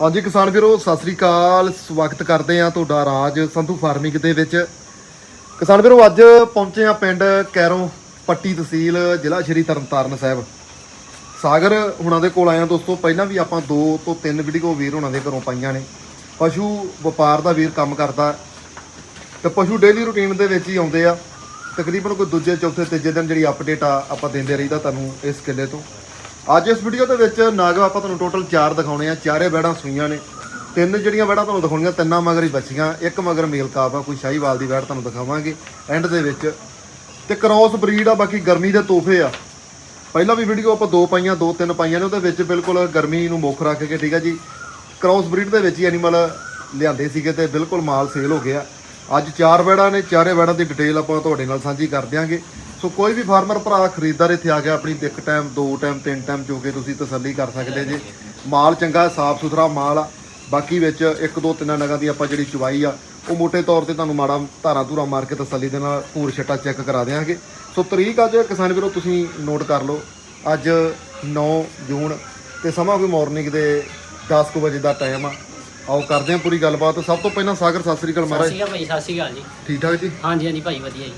ਹਾਂਜੀ ਕਿਸਾਨ ਵੀਰੋ, ਸਤਿ ਸ੍ਰੀ ਅਕਾਲ। ਸਵਾਗਤ ਕਰਦੇ ਆ ਤੁਹਾਡਾ ਰਾਜ ਸੰਧੂ ਫਾਰਮਿੰਗ ਦੇ ਵਿੱਚ। ਕਿਸਾਨ ਵੀਰੋ, ਅੱਜ ਪਹੁੰਚੇ ਆ ਪਿੰਡ ਕੈਰੋਂ ਪੱਟੀ ਤਹਿਸੀਲ, ਜ਼ਿਲ੍ਹਾ ਸ਼੍ਰੀ ਤਰਨਤਾਰਨ ਸਾਹਿਬ। ਸਾਗਰ ਹੁਣਾਂ ਦੇ ਕੋਲ ਆਇਆ ਦੋਸਤੋ, ਪਹਿਲਾਂ ਵੀ ਆਪਾਂ ਦੋ ਤੋਂ ਤਿੰਨ ਵੀਡੀਓ ਵੀਰ ਹੁਣਾਂ ਦੇ ਘਰੋਂ ਪਾਈਆਂ ਨੇ। ਪਸ਼ੂ ਵਪਾਰ ਦਾ ਵੀਰ ਕੰਮ ਕਰਦਾ। ਤੇ ਪਸ਼ੂ ਡੇਲੀ ਰੁਟੀਨ ਦੇ ਵਿੱਚ ਹੀ ਆਉਂਦੇ ਆ। ਤਕਰੀਬਨ ਕੋਈ ਦੂਜੇ, ਚੌਥੇ, ਤੀਜੇ ਦਿਨ ਜਿਹੜੀ ਅਪਡੇਟ ਆ, ਆਪਾਂ ਦਿੰਦੇ ਰਹੀਦਾ ਤੁਹਾਨੂੰ ਇਸ ਕਿੱਲੇ ਤੋਂ। ਅੱਜ ਇਸ ਵੀਡੀਓ ਦੇ ਵਿੱਚ ਨਾਗ ਆਪਾਂ ਤੁਹਾਨੂੰ ਟੋਟਲ 4 ਦਿਖਾਉਣੇ ਆ। ਚਾਰੇ ਬੈੜਾਂ ਸੂਈਆਂ ਨੇ। ਤਿੰਨ ਜਿਹੜੀਆਂ ਬੈੜਾਂ ਤੁਹਾਨੂੰ ਦਿਖਾਉਣੀਆਂ, ਤਿੰਨਾਂ ਮਗਰ ਹੀ ਬੱਚੀਆਂ, ਇੱਕ ਮਗਰ ਮੇਲ ਕਾਪ ਆ। ਕੋਈ ਸ਼ਾਹੀਵਾਲ ਦੀ ਬੈੜ ਤੁਹਾਨੂੰ ਦਿਖਾਵਾਂਗੇ ਐਂਡ ਦੇ ਵਿੱਚ। ਤੇ ਕ੍ਰੋਸ ਬਰੀਡ ਆ, ਬਾਕੀ ਗਰਮੀ ਦੇ ਤੋਹਫੇ ਆ। ਪਹਿਲਾਂ ਵੀ ਵੀਡੀਓ ਆਪਾਂ ਦੋ ਪਾਈਆਂ, ਦੋ ਤਿੰਨ ਪਾਈਆਂ ਨੇ, ਉਹਦੇ ਵਿੱਚ ਬਿਲਕੁਲ ਗਰਮੀ ਨੂੰ ਮੁੱਖ ਰੱਖ ਕੇ, ਠੀਕ ਆ ਜੀ। ਕ੍ਰੋਸ ਬਰੀਡ ਦੇ ਵਿੱਚ ਹੀ ਐਨੀਮਲ ਲਿਆਂਦੇ ਸੀਗੇ ਤੇ ਬਿਲਕੁਲ ਮਾਲ ਸੇਲ ਹੋ ਗਿਆ। ਅੱਜ ਚਾਰ ਵੈੜਾਂ ਨੇ, ਚਾਰੇ ਵੈੜਾਂ ਦੀ ਡਿਟੇਲ ਆਪਾਂ ਤੁਹਾਡੇ ਨਾਲ ਸਾਂਝੀ ਕਰ ਦਿਆਂਗੇ। ਸੋ ਕੋਈ ਵੀ ਫਾਰਮਰ ਭਰਾ ਖਰੀਦਦਾਰ ਇੱਥੇ ਆ ਕੇ ਆਪਣੀ ਇੱਕ ਟਾਈਮ ਦੋ ਟਾਈਮ ਤਿੰਨ ਟਾਈਮ ਚੋ ਕੇ ਤੁਸੀਂ ਤਸੱਲੀ ਕਰ ਸਕਦੇ ਜੇ। ਮਾਲ ਚੰਗਾ ਸਾਫ਼ ਸੁਥਰਾ ਮਾਲ ਆ। ਬਾਕੀ ਵਿੱਚ ਇੱਕ, ਦੋ, ਤਿੰਨਾਂ ਨਗਾਂ ਦੀ ਆਪਾਂ ਜਿਹੜੀ ਚੁਵਾਈ ਆ, ਉਹ ਮੋਟੇ ਤੌਰ ਤੇ ਤੁਹਾਨੂੰ ਮਾੜਾ ਧਾਰਾ ਧੂਰਾ ਮਾਰ ਕੇ ਤਸੱਲੀ ਦੇ ਨਾਲ ਪੂਰ ਛੱਟਾ ਚੈੱਕ ਕਰਾ ਦਿਆਂਗੇ। ਸੋ ਤਰੀਕ ਅੱਜ, ਕਿਸਾਨ ਵੀਰੋ, ਤੁਸੀਂ ਨੋਟ ਕਰ ਲਓ। ਅੱਜ 9 ਜੂਨ ਤੇ ਸਮਾਂ ਕੋਈ ਮਾਰਨਿੰਗ ਦੇ 10 ਕੁ ਵਜੇ ਦਾ ਟਾਈਮ ਆ। ਆਓ ਕਰਦੇ ਹਾਂ ਪੂਰੀ ਗੱਲਬਾਤ। ਸਭ ਤੋਂ ਪਹਿਲਾਂ ਸਾਗਰ ਸਤਿ ਸ੍ਰੀ ਅਕਾਲ ਸਤਿ ਮਹਾਰਾਜ। ਸ਼੍ਰੀ ਅਕਾਲ ਭਾਈ ਸਤਿ ਸ਼੍ਰੀ ਅਕਾਲ ਜੀ। ਠੀਕ ਠਾਕ ਜੀ? ਹਾਂਜੀ ਹਾਂਜੀ ਭਾਈ ਵਧੀਆ ਜੀ।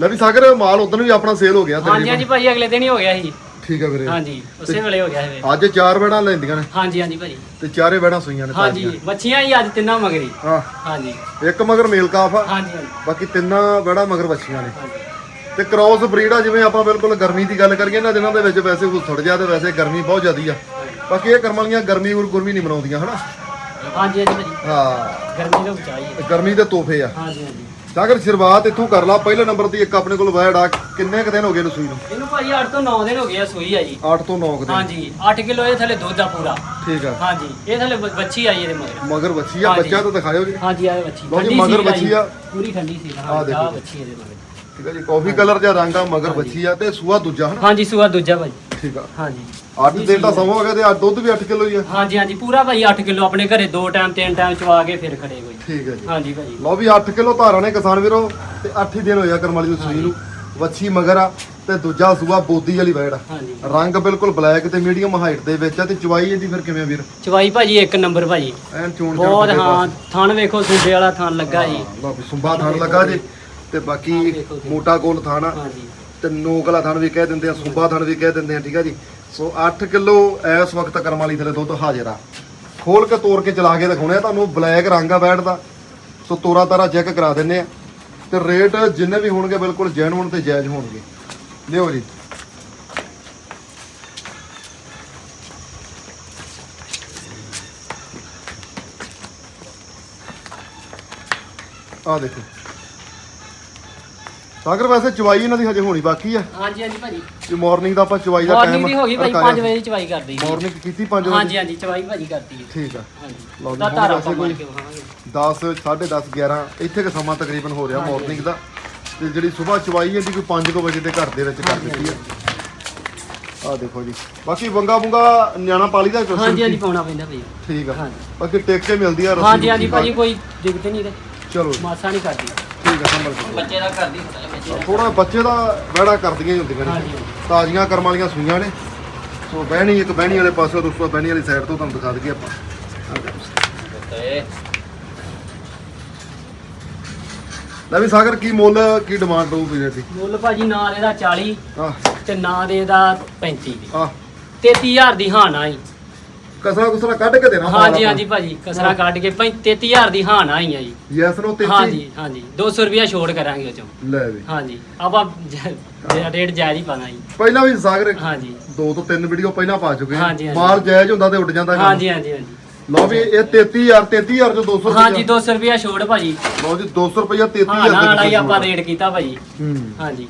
ਲੈ ਵੀ ਸਾਗਰ ਮਾਲ ਉਦੋਂ ਵੀ ਆਪਣਾ ਸੇਲ ਹੋ ਗਿਆ ਹਾਂਜੀ ਹਾਂਜੀ ਭਾਈ ਅਗਲੇ ਦਿਨ ਹੀ ਹੋ ਗਿਆ ਸੀ। ਠੀਕ ਆ ਵੀਰੇ। ਹਾਂਜੀ ਉਸੇ ਵੇਲੇ ਹੋ ਗਿਆ ਸੀ। ਅੱਜ ਚਾਰ ਬੈੜਾਂ ਲੈਂਦੀਆਂ ਨੇ। ਹਾਂਜੀ ਹਾਂਜੀ ਭਾਈ। ਤੇ ਚਾਰੇ ਬੈੜਾਂ ਸੂਈਆਂ ਨੇ ਹਾਂਜੀ ਬੱਚੀਆਂ ਹੀ ਅੱਜ ਤਿੰਨਾਂ ਮਗਰੀ। ਹਾਂ। ਹਾਂਜੀ। ਇੱਕ ਮਗਰ ਮੇਲ ਕਾਫ ਆ ਹਾਂਜੀ ਹਾਂਜੀ। ਬਾਕੀ ਤਿੰਨਾਂ ਬੈੜਾਂ ਮਗਰ ਬੱਚੀਆਂ ਨੇ। ਹਾਂਜੀ। ਤੇ ਕ੍ਰੋਸ ਬਰੀਡ ਆ ਜਿਵੇਂ ਆਪਾਂ ਬਿਲਕੁਲ ਗਰਮੀ ਦੀ ਗੱਲ ਕਰੀਏ ਨਾ ਦਿਨਾਂ ਦੇ ਵਿੱਚ ਵੈਸੇ ਕੋਈ ਥੋੜ ਜਾ ਤੇ ਵੈਸੇ ਗਰਮੀ ਬਹੁਤ ਜ਼ਿਆਦੀ ਆ। ਬਾਕੀ ਇਹ ਕਰਮ ਵਾਲੀਆਂ ਗਰਮੀ ਉਰ ਗੁਰਮੀ ਨਹੀਂ ਬਣਾਉਂਦੀਆਂ ਹਨਾ? ਹਾਂਜੀ ਹਾਂਜੀ ਭਾਈ ਹਾਂ। ਗਰਮੀ ਤੋਂ ਬਚਾਈ ਹੈ ਗਰਮੀ ਦੇ ਤੋਹਫੇ ਆ। ਹਾਂਜੀ ਹਾਂਜੀ। ਸਾਗਰ ਸ਼ੁਰੂਆਤ ਇੱਥੋਂ ਕਰ ਲਾ। ਪਹਿਲੇ ਨੰਬਰ ਤੇ ਇੱਕ ਆਪਣੇ ਕੋਲ ਵੈੜ ਆ। ਕਿੰਨੇ ਕ ਦਿਨ ਹੋ ਗਏ ਨੂੰ ਸੂਈ ਨੂੰ? ਇਹਨੂੰ ਭਾਈ 8 ਤੋਂ 9 ਦਿਨ ਹੋ ਗਏ ਆ ਸੂਈ ਆ ਜੀ। 8 ਤੋਂ 9 ਕ ਦਿਨ। ਹਾਂਜੀ 8 ਕਿਲੋ ਇਹ ਥੱਲੇ ਦੁੱਧ ਆ ਪੂਰਾ। ਠੀਕ ਆ। ਹਾਂਜੀ ਇਹ ਥੱਲੇ ਬ- ਬੱਚੀ ਆਈ ਇਹਦੇ ਮਗਰ। ਮਗਰ ਬੱਚੀ ਆ ਹਾਂਜੀ। ਬੱਚਾ ਤਾਂ ਦਿਖਾਇਓ ਜੀ। ਹਾਂਜੀ ਆ ਬੱਚੀ ਲਓ ਜੀ, ਠੰਡੀ ਮਗਰ ਸੀਲ ਆ ਬੱਚੀ ਜੀ, ਆ। ਪੂਰੀ ਠੰਡੀ ਸੀ। ਆਹ ਦੇਖੋ। ਬੱਚੀ ਇਹਦੇ ਮਗਰ। ਠੀਕ ਆ ਜੀ ਕਾਫੀ ਕਲਰ ਜਿਹਾ ਰੰਗ ਆ ਮਗਰ ਬੱਚੀ ਆ ਤੇ ਸੂਆ ਦੂਜਾ ਹਨਾ? ਹਾਂਜੀ ਸੂਆ ਦੂਜਾ ਭਾਈ ਠੀਕ ਆ। ਹਾਂਜੀ। 8 ਦਿਨ ਦਾ ਸਮਾਂ ਹੋ ਗਿਆ ਤੇ ਅੱਜ ਦੁੱਧ ਵੀ 8 ਕਿਲੋ ਹੀ ਆ। ਹਾਂਜੀ ਹਾਂਜੀ ਪੂਰਾ ਭਾਈ 8 ਕਿਲੋ ਆਪਣੇ ਘਰੇ ਦੋ ਟਾਈਮ ਤਿੰਨ ਟਾਈਮ ਚਵਾ ਕੇ ਫਿਰ ਖੜੇ ਕੋਈ। ਠੀਕ ਆ ਜੀ। ਹਾਂਜੀ ਭਾਈ। ਲਓ ਵੀ 8 ਕਿਲੋ ਧਾਰਾਂ ਨੇ ਕਿਸਾਨ ਵੀਰੋ ਤੇ 8 ਹੀ ਦਿਨ ਹੋਇਆ ਕਰਮ ਵਾਲੀ ਨੂੰ ਸੂਈ ਨੂੰ। ਵੱਛੀ ਮਗਰ ਆ ਤੇ ਦੂਜਾ ਸੂਆ ਬੋਦੀ ਵਾਲੀ ਵੈੜ ਆ। ਹਾਂਜੀ। ਰੰਗ ਬਿਲਕੁਲ ਬਲੈਕ ਤੇ ਮੀਡੀਅਮ ਹਾਈਟ ਦੇ ਵਿੱਚ ਆ ਤੇ ਚਵਾਈ ਇਹਦੀ ਫਿਰ ਕਿਵੇਂ ਆ ਵੀਰ? ਚਵਾਈ ਭਾਜੀ ਇੱਕ ਨੰਬਰ ਭਾਜੀ। ਐਨ ਚੋਣ ਬਹੁਤ ਹਾਂ ਥਣ ਵੇਖੋ ਸੂਬੇ ਵਾਲਾ ਥਣ ਲੱਗਾ ਜੀ। ਲਓ ਵੀ ਸੁੰਬਾ ਥਣ ਲੱਗਾ ਜੇ ਤੇ ਬਾਕੀ। ਮੋਟਾ ਗੋਲ ਥਾਣਾ ਹਾਂਜੀ। ਤੇ ਨੋਕਲਾ ਥਣ ਵੀ ਕਹਿ ਦਿੰਦੇ ਆ ਸੁੰਬਾ ਥਣ ਵੀ ਕਹਿ ਦਿੰਦੇ ਆ ਠੀਕ ਆ ਜੀ। ਸੋ 8 ਕਿਲੋ ਇਸ ਵਕਤ ਕਰਮ ਵਾਲੀ ਥਲੇ ਦੁੱਧ ਹਾਜ਼ਰ ਆ। ਖੋਲ ਕੇ ਤੋੜ ਕੇ ਚਲਾ ਕੇ ਦਿਖਾਉਣੇ ਆ ਤੁਹਾਨੂੰ, ਬਲੈਕ ਰੰਗ ਆ ਬੈਠਦਾ ਸੋ ਤੋਰਾ ਤਾਰਾ ਚੈੱਕ ਕਰਾ ਦਿੰਨੇ ਆ। ਤੇ ਰੇਟ ਜਿੰਨੇ ਵੀ ਹੋਣਗੇ ਬਿਲਕੁਲ ਜੈਨੂਨ ਤੇ ਜਾਇਜ਼ ਹੋਣਗੇ। ਲਿਓ ਜੀ। ਆ ਦੇਖੋ। ਸਾਗਰ ਵੈਸੇ ਚਵਾਈ ਇਹਨਾਂ ਦੀ ਹਜੇ ਹੋਣੀ ਬਾਕੀ ਆ। ਹਾਂਜੀ ਹਾਂਜੀ ਭਾਜੀ। ਕਿ ਮਾਰਨਿੰਗ ਦਾ ਆਪਾਂ ਚਵਾਈ ਦਾ ਮਾਰਨਿੰਗ ਟਾਈਮ ਦੀ ਹੋ ਗਈ ਭਾਈ 5 ਵਜੇ ਦੀ ਚਵਾਈ ਕਰਦੀ ਮਾਰਨਿੰਗ ਕੀਤੀ 5 ਵਜੇ? ਹਾਂਜੀ ਹਾਂਜੀ ਚਵਾਈ ਭਾਜੀ ਕਰਦੀ ਹੈ। ਠੀਕ ਆ। ਹਾਂਜੀ। ਲਓ ਜੀ, ਦਾ ਹੁਣ ਧਾਰਾ ਵੈਸੇ ਕੋਈ- ਕੇ ਵਿਖਾਵਾਂਗੇ। 10 10:30 11 ਇੱਥੇ ਕ ਸਮਾਂ ਤਕਰੀਬਨ ਹੋ ਰਿਹਾ ਮਾਰਨਿੰਗ ਦਾ। ਤੇ ਜਿਹੜੀ ਸਵੇਰ ਚਵਾਈ ਇਹਦੀ ਕੋਈ 5 ਵਜੇ ਦੇ ਘਰ ਦੇ ਵਿੱਚ ਕਰ ਦਿੱਤੀ ਆ ਆ ਦੇਖੋ ਜੀ। ਬਾਕੀ ਵੰਗਾ ਬੁੰਗਾ ਨਿਆਣਾ ਪਾਲੀ ਦਾ ਹਾਂਜੀ ਹਾਂਜੀ ਪਾਉਣਾ ਪੈਂਦਾ ਭਾਈ ਠੀਕ ਆ। ਹਾਂਜੀ। ਬਾਕੀ ਟੇਕ ਕੇ ਮਿਲਦੀ ਆ ਰੱਸੀ ਹਾਂਜੀ ਹਾਂਜੀ ਭਾਜੀ ਕੋਈ ਦਿੱਕਤ ਨਹੀਂ ਤੇ ਚਲੋ ਮਾਸਾ ਨਹੀਂ ਕਰਦੀ। ਠੀਕ ਆ ਸੰਭਲ ਕੇ ਬੱਚੇ ਦਾ ਬੱਚੇ ਦਾ ਥੋੜਾ ਬੱਚੇ ਦਾ ਵੜਾ ਕਰਦੀਆਂ ਹੀ ਹੁੰਦੀਆਂ ਨੇ। ਤਾਜ਼ੀਆਂ ਕਰਮ ਵਾਲੀਆਂ ਸੂਈਆਂ ਨੇ। ਸੋ ਬਹਿਣੀ ਇੱਕ ਬਹਿਣੀ ਵਾਲੇ ਪਾਸੇ ਦੋਸਤੋ ਬਹਿਣੀ ਵਾਲੀ ਸਾਈਡ ਤੋਂ ਤੁਹਾਨੂੰ ਦਿਖਾ ਦਈਏ ਆਪਾਂ। ਤੇ ਲੈ ਵੀ ਸਾਗਰ ਕੀ ਮੁੱਲ ਕੀ ਡਿਮਾਂਡ ਰਹੂ ਵੀਰੇ ਦੀ ਮੁੱਲ ਭਾਜੀ ਨਾਂ ਦੇ ਦਾ 40 ਆ ਤੇ ਨਾਂ ਦੇ ਦਾ 35 ਦੀ ਆ 33000 ਦੀ ਹਾਂ ਨਾ ਹੀ। ਕਸਰਾ ਕੁਸਰਾ ਕੱਢ ਕੇ ਦੇਣਾ ਹਾਂਜੀ ਹਾਂਜੀ ਭਾਜੀ ਕਸਰਾ ਕੱਢ ਕੇ 33000 ਦੀ ਹਾਂ ਨਾ ਹੀ ਆ ਜੀ। ਯੈਸ ਨੋ 33 ਹਾਂਜੀ ਹਾਂਜੀ 200 ਰੁਪਿਆ ਛੋੜ ਕਰਾਂਗੇ ਉਹ ਚੋਂ। ਲੈ ਵੀ। ਹਾਂਜੀ ਆਪਾਂ ਜ- ਜ- ਰੇਟ ਜਾਇਜ਼ ਹੀ ਪਾਣਾ ਜੀ। ਪਹਿਲਾਂ ਵੀ ਸਾਗਰ ਹਾਂਜੀ। ਦੋ ਤੋਂ ਤਿੰਨ ਵੀਡੀਓ ਪਹਿਲਾਂ ਪਾ ਚੁੱਕੇ ਹਾਂ। ਮਾਲ ਜਾਇਜ਼ ਹੁੰਦਾ ਤੇ ਉੱਡ ਜਾਂਦਾ। ਹਾਂਜੀ ਹਾਂਜੀ ਹਾਂਜੀ। ਲਓ ਵੀ ਇਹ 33000 33000 ਚੋਂ 200 ਹਾਂਜੀ 200 ਰੁਪਿਆ ਛੋੜ ਭਾਜੀ। ਲਓ ਜੀ 200 ਰੁਪਇਆ ਹਾਂ 33000 ਨਾ ਵਾਲਾ ਹੀ ਆਪਾਂ ਰੇਟ ਕੀਤਾ ਭਾਜੀ। ਹੂੰ। ਹਾਂਜੀ।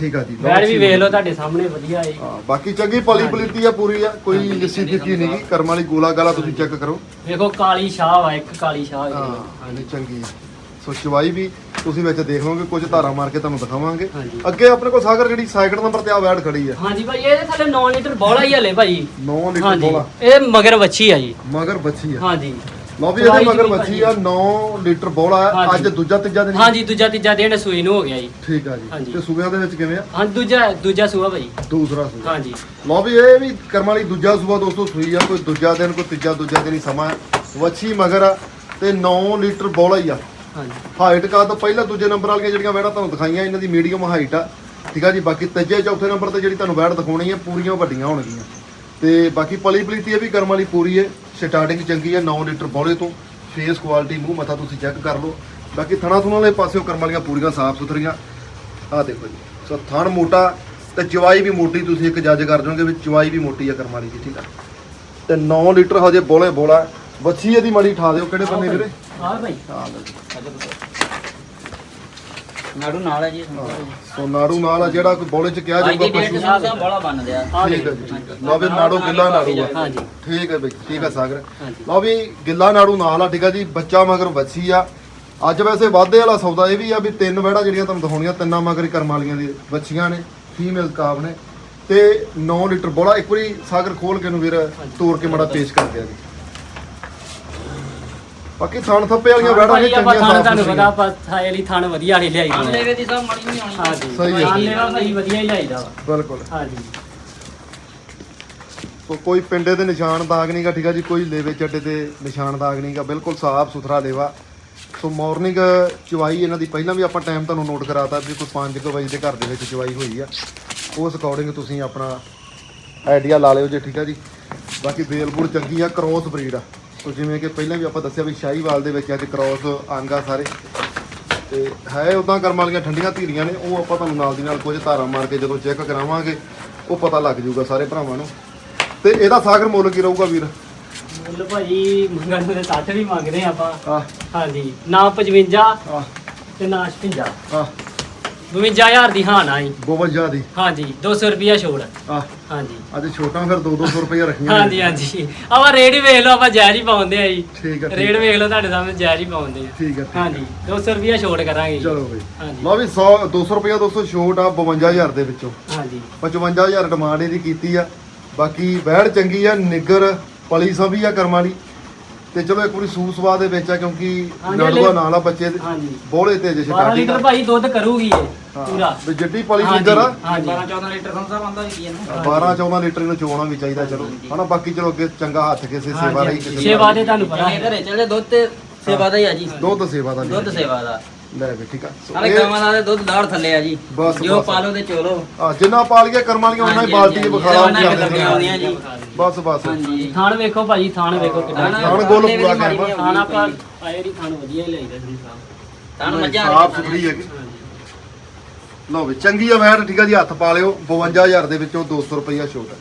ਠੀਕ ਆ ਜੀ ਲਓ ਵੀ। ਵੇਖ ਲਓ ਤੁਹਾਡੇ ਸਾਹਮਣੇ ਵਧੀਆ ਹੈ ਹਾਂ ਬਾਕੀ ਚੰਗੀ ਪਲੀ ਪਲੀਤੀ ਆ ਪੂਰੀ ਆ ਕੋਈ ਲਿੱਸੀ ਫਿੱਕੀ ਨਹੀਂ ਗੀ ਕਰਮ ਵਾਲੀ ਗੋਲਾ ਗਾਲਾ ਤੁਸੀਂ ਚੈੱਕ ਕਰੋ। ਵੇਖੋ ਕਾਲੀ ਸ਼ਾਹ ਵਾ ਇੱਕ ਕਾਲੀ ਸ਼ਾਹ ਵੀ। ਹਾਂ ਨਹੀਂ ਚੰਗੀ ਆ। ਸੋ ਚਵਾਈ ਵੀ ਤੁਸੀਂ ਵਿੱਚ ਦੇਖ ਲਓਗੇ ਕੁਝ ਧਾਰਾ ਮਾਰ ਕੇ ਤੁਹਾਨੂੰ ਦਿਖਾਵਾਂਗੇ। ਹਾਂਜੀ। ਅੱਗੇ ਆਪਣੇ ਕੋਲ ਸਾਗਰ ਜਿਹੜੀ ਸਾਈਕਲ ਨੰਬਰ ਤੇ ਆ ਵੈਡ ਖੜੀ ਆ। ਹਾਂਜੀ ਭਾਈ ਇਹਦੇ ਥੱਲੇ 9 ਲੀਟਰ ਬੋਲਾ ਹੀ ਹਲੇ ਭਾਜੀ 9 ਲੀਟਰ ਹਾਂਜੀ ਬੋਲਾ ਇਹ ਮਗਰ ਵੱਛੀ ਆ ਜੀ। ਮਗਰ ਬੱਚੀ ਆ। ਹਾਂਜੀ। ਲਓ ਵੀ ਇਹਦੇ ਮਗਰ ਬੱਚੀ ਆ 9 ਲੀਟਰ ਬੋਲਾ ਹੈ ਹਾਂਜੀ। ਅੱਜ ਦੂਜਾ ਤੀਜਾ ਦਿਨ ਹਾਂਜੀ ਦੂਜਾ ਤੀਜਾ ਦਿਨ ਸੂਈ ਨੂੰ ਹੋ ਗਿਆ ਜੀ। ਠੀਕ ਆ ਜੀ। ਹਾਂਜੀ। ਤੇ ਸੂਬਿਆਂ ਦੇ ਵਿੱਚ ਕਿਵੇਂ ਆ? ਹਾਂ ਦੂਜਾ ਦੂਜਾ ਸੂਆ ਭਾਈ ਦੂਸਰਾ ਸੂਬਾ ਹਾਂਜੀ। ਲਓ ਵੀ ਇਹ ਵੀ ਕਰਮ ਵਾਲੀ ਦੂਜਾ ਸੂਬਾ ਦੋਸਤੋ ਸੂਈ ਆ ਕੋਈ ਦੂਜਾ ਦਿਨ ਕੋਈ ਤੀਜਾ ਦੂਜਾ ਦਿਨ ਹੀ ਸਮਾਂ ਹੈ। ਵੱਛੀ ਮਗਰ ਆ ਤੇ 9 ਲੀਟਰ ਬੋਲਾ ਹੀ ਆ। ਹਾਂਜੀ। ਹਾਈਟ ਕਾ ਤਾਂ ਪਹਿਲਾ ਦੂਜੇ ਨੰਬਰ ਵਾਲੀਆਂ ਜਿਹੜੀਆਂ ਵੈੜਾਂ ਤੁਹਾਨੂੰ ਦਿਖਾਈਆਂ ਇਹਨਾਂ ਦੀ ਮੀਡੀਅਮ ਹਾਈਟ ਆ। ਠੀਕ ਆ ਜੀ ਬਾਕੀ ਤੀਜੇ ਚੌਥੇ ਨੰਬਰ ਤੇ ਜਿਹੜੀ ਤੁਹਾਨੂੰ ਵੈੜ ਦਿਖਾਉਣੀ ਹੈ ਪੂਰੀਆਂ ਵੱਡੀਆਂ ਹੋਣਗੀਆਂ। ਤੇ ਬਾਕੀ ਪਲੀ ਪਲੀਤੀ ਇਹ ਵੀ ਕਰਮ ਵਾਲੀ ਪੂਰੀ ਹੈ। ਸਟਾਰਟਿੰਗ ਚੰਗੀ ਹੈ 9 ਲੀਟਰ ਬੋਲੇ ਤੋਂ। ਫੇਸ ਕੁਆਲਿਟੀ ਮੂੰਹ ਮੱਥਾ ਤੁਸੀਂ ਚੈੱਕ ਕਰ ਲਓ। ਬਾਕੀ ਥਣਾ ਥੁਣਾ ਵਾਲੇ ਪਾਸਿਓਂ ਕਰਮ ਵਾਲੀਆਂ ਪੂਰੀਆਂ ਸਾਫ਼ ਸੁਥਰੀਆਂ। ਆ ਦੇਖੋ ਜੀ। ਸੋ ਥਣ ਮੋਟਾ ਤੇ ਚਵਾਈ ਵੀ ਮੋਟੀ ਤੁਸੀਂ ਇੱਕ ਜੱਜ ਕਰ ਜਾਓਗੇ ਵੀ ਚਵਾਈ ਵੀ ਮੋਟੀ ਆ ਕਰਮ ਵਾਲੀ ਦੀ ਠੀਕ ਆ। ਤੇ 9 ਲੀਟਰ ਹਜੇ ਬੋਲੇ ਬੋਲਾ। ਵੱਛੀ ਇਹਦੀ ਮਾੜੀ ਠਾ ਦਿਓ ਕਿਹੜੇ ਬੰਨੇ ਵੀਰੇ? ਹਾਂ ਭਾਈ। ਲਓ ਜੀ। ਨਾੜੂ ਨਾਲ ਹੈ ਜੀ। ਸੋ ਨਾੜੂ ਨਾਲ ਆ ਜਿਹੜਾ ਕੋਈ ਬੋਲੇ ਚ ਕਿਹਾ ਅੱਜ ਜਾਊਗਾ ਦੀ ਡੇਟ ਪਸ਼ੂ ਸਾਹਿਬ ਬੜਾ ਬਣਦੇ ਆ। ਆ ਠੀਕ ਹੈ ਜੀ। ਹੈ ਲਓ ਵੀ ਨਾੜੂ ਗਿੱਲਾ ਨਾੜੂ ਆ। ਹਾਂਜੀ। ਠੀਕ ਹੈ ਬਈ ਠੀਕ ਹੈ ਸਾਗਰ। ਹਾਂਜੀ। ਲਓ ਵੀ ਗਿੱਲਾ ਨਾੜੂ ਨਾਲ ਆ ਠੀਕ ਆ ਜੀ। ਬੱਚਾ ਮਗਰ ਵੱਛੀ ਆ। ਅੱਜ ਵੈਸੇ ਵਾਧੇ ਵਾਲਾ ਸੌਦਾ ਇਹ ਵੀ ਆ ਵੀ ਤਿੰਨ ਵੜਾ ਜਿਹੜੀਆਂ ਤੁਹਾਨੂੰ ਦਿਖਾਉਣੀਆਂ ਤਿੰਨਾਂ ਮਗਰ ਹੀ ਕਰਮ ਵਾਲੀਆਂ ਦੀ ਵੱਛੀਆਂ ਨੇ ਫੀਮੇਲ ਕਾਬ ਨੇ। ਤੇ 9 ਲੀਟਰ ਬੋਲਾ ਇੱਕ ਵਾਰੀ ਸਾਗਰ ਖੋਲ ਕੇ ਨੂੰ ਵੀਰ ਤੋੜ ਕੇ ਮੜਾ ਪੇਸ਼ ਕਰ ਦਿਆ ਜੀ। ਬਾਕੀ ਥਣ ਥੱਪੇ ਵਾਲੀਆਂ ਵੜਾ ਨੇ ਚੰਗੀਆਂ ਸਾਫ਼ ਤੁਹਾਨੂੰ ਪਤਾ ਆਪਾਂ ਥਾਏ ਲਈ ਥਾਣ ਵਧੀਆ ਹੀ ਲਿਆਈ ਦੀ ਲੈਵੇ ਦੀ ਸਭ ਮੜੀ ਨਹੀਂ ਆਉਣੀ। ਹਾਂਜੀ ਸਹੀ ਹੈ। ਥਾਣ ਲੈਵਾ ਭਾਈ ਵਧੀਆ ਹੀ ਲਿਆਈਦਾ ਵਾ। ਬਿਲਕੁਲ। ਹਾਂਜੀ ਸੋ ਕੋਈ ਪਿੰਡੇ ਦੇ ਨਿਸ਼ਾਨ ਦਾਗ ਨਹੀਂਗਾ ਠੀਕ ਆ ਜੀ? ਕੋਈ ਲੇਵੇ ਚੱਡੇ ਤੇ ਨਿਸ਼ਾਨ ਦਾਗ ਨਹੀਂਗਾ ਬਿਲਕੁਲ ਸਾਫ਼ ਸੁਥਰਾ ਲੇਵਾ। ਸੋ ਮਾਰਨਿੰਗ ਚਵਾਈ ਇਹਨਾਂ ਦੀ ਪਹਿਲਾਂ ਵੀ ਆਪਾਂ ਟਾਈਮ ਤੁਹਾਨੂੰ ਨੋਟ ਕਰਾਤਾ ਵੀ ਕੋਈ 5 ਵਜੇ ਦੇ ਘਰ ਦੇ ਵਿੱਚ ਚਵਾਈ ਹੋਈ ਆ। ਉਸ ਅਕੋਰਡਿੰਗ ਤੁਸੀਂ ਆਪਣਾ ਆਈਡੀਆ ਲਾ ਲਿਓ ਜੇ ਠੀਕ ਆ ਜੀ? ਬਾਕੀ ਬੇਲਬੂਰ ਚੰਗੀ ਆ ਕ੍ਰੋਸ ਬਰੀਡ ਆ। ਸੋ ਜਿਵੇਂ ਕਿ ਪਹਿਲਾਂ ਵੀ ਆਪਾਂ ਦੱਸਿਆ ਵੀ ਸ਼ਾਹੀਵਾਲ ਦੇ ਵਿੱਚ ਅੱਜ ਕ੍ਰੋਸ ਅੰਗ ਆ ਸਾਰੇ। ਤੇ ਹੈ ਉਦਾਂ ਕਰਮ ਵਾਲੀਆਂ ਠੰਡੀਆਂ ਧੀਰੀਆਂ ਨੇ ਉਹ ਆਪਾਂ ਤੁਹਾਨੂੰ ਨਾਲ ਦੀ ਨਾਲ ਕੁਝ ਧਾਰਾਂ ਮਾਰ ਕੇ ਜਦੋਂ ਚੈੱਕ ਕਰਾਵਾਂਗੇ ਉਹ ਪਤਾ ਲੱਗ ਜਾਊਗਾ ਸਾਰੇ ਭਰਾਵਾਂ ਨੂੰ। ਤੇ ਇਹਦਾ ਸਾਗਰ ਮੁੱਲ ਕੀ ਰਹੂਗਾ ਵੀਰ? ਮੁੱਲ ਭਾਜੀ ਮੰਗਣ ਤੇ 60 ਵੀ ਮੰਗਦੇ ਆਪਾਂ। ਆ ਹਾਂਜੀ ਨਾ 55 ਆ ਤੇ ਨਾ 56 ਆ 52000 ਦੀ ਹਾਂ ਨਾ ਹੀ 52 ਦੀ। ਹਾਂਜੀ 200 ਰੁਪਿਆ ਛੋੜ। ਆ। ਹਾਂਜੀ। ਅੱਜ ਛੋਟਾ ਫਿਰ 2-200 ਰੁਪਏ ਰੱਖੀਆਂ। ਹਾਂਜੀ ਹਾਂਜੀ। ਆਪਾਂ ਰੇਟ ਹੀ ਵੇਖ ਲਓ ਆਪਾਂ ਜਾਇਜ਼ ਹੀ ਪਾਉਂਦੇ ਆ ਜੀ। ਠੀਕ ਹੈ ਰੇਟ ਵੇਖ ਲਓ ਤੁਹਾਡੇ ਸਾਹਮਣੇ ਜਾਇਜ਼ ਹੀ ਪਾਉਂਦੇ ਆ। ਠੀਕ ਹੈ। ਹਾਂਜੀ 200 ਰੁਪਿਆ ਛੋੜ ਕਰਾਂਗੇ ਜੀ। ਚਲੋ ਬਈ। ਲਓ ਵੀ 100 200 ਰੁਪਏ 200 ਛੋਟ ਆ 52000 ਦੇ ਵਿੱਚੋਂ। ਹਾਂਜੀ। 55000 ਡਿਮਾਂਡ ਇਹਦੀ ਕੀਤੀ ਆ। ਬਾਕੀ ਵਹਿੜ ਚੰਗੀ ਆ ਨਿੱਗਰ ਪਲੀ ਸਭੀ ਆ ਕਰਮਾਂ ਦੀ ਤੇ ਚਲੋ ਇੱਕ ਵਾਰੀ ਸੂਪ ਸਵਾ ਦੇ ਵਿੱਚ ਆ ਕਿਉਂਕਿ ਹਾਂਜੀ, ਨੜੂਆ ਨਾਲ ਆ ਬੱਚੇ ਦੇ ਹਾਂਜੀ। ਤੇ ਜੇ 12 ਸਟਾਰਟਿੰਗ ਲੀਟਰ ਭਾਈ ਦੁੱਧ ਕਰੂਗੀ ਇਹ ਪੂਰਾ। ਵੀ ਜੱਡੀ ਪਲੀ ਨਿੱਗਰ ਆ। ਹਾਂਜੀ। 12 14 ਲੀਟਰ ਸੰਸਾ ਬੰਦਾ ਵੀ ਕੀ ਇਹਨੂੰ 12 14 ਲੀਟਰ ਨੂੰ ਚੋਣਾ ਵੀ ਚਾਹੀਦਾ ਚਲੋ। ਹਨਾ ਬਾਕੀ ਚਲੋ ਅੱਗੇ ਚੰਗਾ ਹੱਥ ਕਿਸੇ ਸੇਵਾ ਰਹੀ ਕਿਸੇ ਸੇਵਾ ਦੇ ਤੁਹਾਨੂੰ ਪਤਾ। ਹੈ ਘਰੇ ਚੱਲੇ ਦੁੱਧ ਤੇ ਸੇਵਾ ਦਾ ਹੀ ਆ ਜੀ। ਦੁੱਧ ਸੇਵਾ ਦਾ ਦੁੱਧ ਸੇਵਾ ਦਾ। ਲੈ ਵੀ ਠੀਕ ਆ। ਸੋ ਨਾਲੇ ਇਹ- ਗਾਵਾਂ ਦਾ ਦੁੱਧ ਦਾੜ ਥੱਲੇ ਆ ਜੀ। ਬਸ, ਜੋ ਬਸ। ਪਾਲੋ ਤੇ ਚੋਲੋ। ਆ ਜਿੰਨਾ ਪਾਲ ਗਿਆ ਕਰਮ ਵਾਲੀਆਂ ਉਹਨਾਂ ਹੀ ਬਾਲਟੀ 'ਚ ਬਖਾਲਾ ਉਹਨਾਂ ਕਰ ਹੀ ਦਿੰਦੀਆਂ ਆਉਂਦੀਆਂ ਜੀ। ਬਸ ਬਸ। ਹਾਂਜੀ। ਥਾਣ ਵੇਖੋ ਭਾਜੀ ਥਾਣ ਵੇਖੋ ਕਿੰਨਾ ਥਾਣ ਗੋਲ ਪੂਰਾ ਆ। ਥਾਣ ਆਪਾਂ ਆਏ ਦੀ ਥਾਣ ਵਧੀਆ ਹੀ ਲਾਈਦਾ ਜੀ ਸਾਹਿਬ ਤਾਂ ਮੱਝਾਂ ਸਾਫ਼ ਸੁਥਰੀ ਹੈਗੀ। ਲਓ ਵੀ ਚੰਗੀ ਆ ਵੈਟ ਠੀਕ ਆ ਜੀ ਹੱਥ ਪਾ ਲਿਓ। 52000 ਦੇ ਵਿੱਚੋਂ 200 ਰੁਪਈਆ ਛੋਟ ਹੈ।